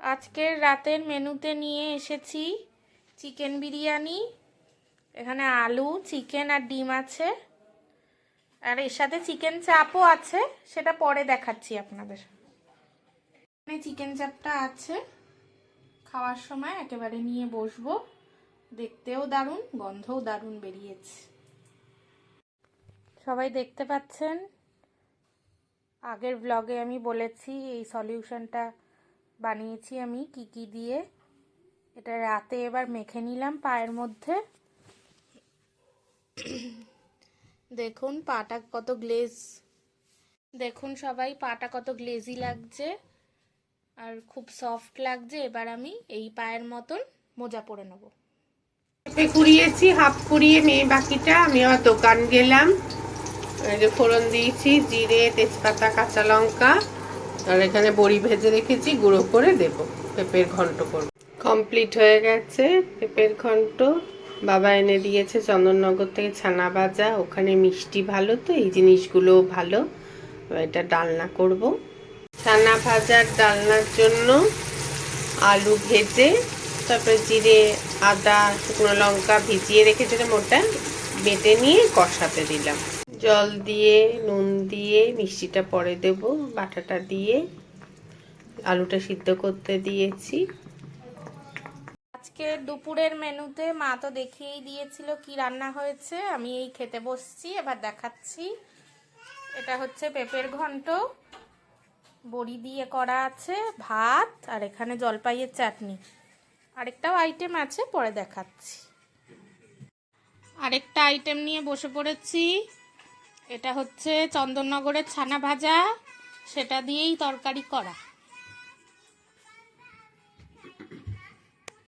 আজকের রাতের মেনুতে নিয়ে এসেছি চিকেন বিরিয়ানি, এখানে আলু, চিকেন আর ডিম আছে। আর এর সাথে চিকেন চাপও আছে, সেটা পরে দেখাচ্ছি আপনাদের। এখানে চিকেন চাপটা আছে। খাওয়ার সময় একেবারে নিয়ে বসবো। দেখতেও দারুণ, গন্ধও দারুণ বেরিয়েছে। সবাই দেখতে পাচ্ছেন? আগের ব্লগে আমি বলেছি এই সলিউশনটা বানিয়েছি আমি কি কি দিয়ে। এটা রাতে এবার মেখে নিলাম পায়ের মধ্যে। দেখুন পাটা কত গ্লেজ। দেখুন সবাই, পাটা কত গ্লেজি লাগছে আর খুব সফট লাগছে। এবার আমি এই পায়ের মতন মোজা পরে নেব। কুড়িয়েছি, হাফ কুড়িয়ে মেয়ে বাকিটা। আমি আবার দোকান গেলাম। ফোড়ন দিয়েছি, জিরে, তেজপাতা, কাঁচা লঙ্কা। আর এখানে বড়ি ভেজে রেখেছি, গুঁড়ো করে দেব। পেঁপের ঘন্ট করব। কমপ্লিট হয়ে গেছে পেঁপের ঘন্ট। বাবা এনে দিয়েছে চন্দননগর থেকে ছানা ভাজা, ওখানে মিষ্টি ভালো তো, এই জিনিসগুলো ভালো। এটা ডালনা করব। ছানা ভাজার ডালনার জন্য আলু ভেজে, তারপরে জিরে, আদা, শুকনো লঙ্কা ভিজিয়ে রেখেছিলাম ওটা বেটে নিয়ে কষাতে দিলাম। জল দিয়ে, নুন দিয়ে, মিষ্টিটা পরে দেব, বাটাটা দিয়ে। আলুটা সিদ্ধ করতে দিয়েছি। আজকে দুপুরের মেনুতে মা তো দেখিয়েই দিয়েছিল কি রান্না হয়েছে। আমি এই খেতে বসছি, এবার দেখাচ্ছি। এটা হচ্ছে পেঁপের ঘন্ট। বড়ি দিয়ে করা আছে, ভাত, আর এখানে জলপাইয়ের চাটনি। আরেকটাও আইটেম আছে, পরে দেখাচ্ছি। আরেকটা আইটেম নিয়ে বসে পড়েছি। এটা হচ্ছে চন্দননগরের ছানা ভাজা সেটা দিয়েই তরকারি করা।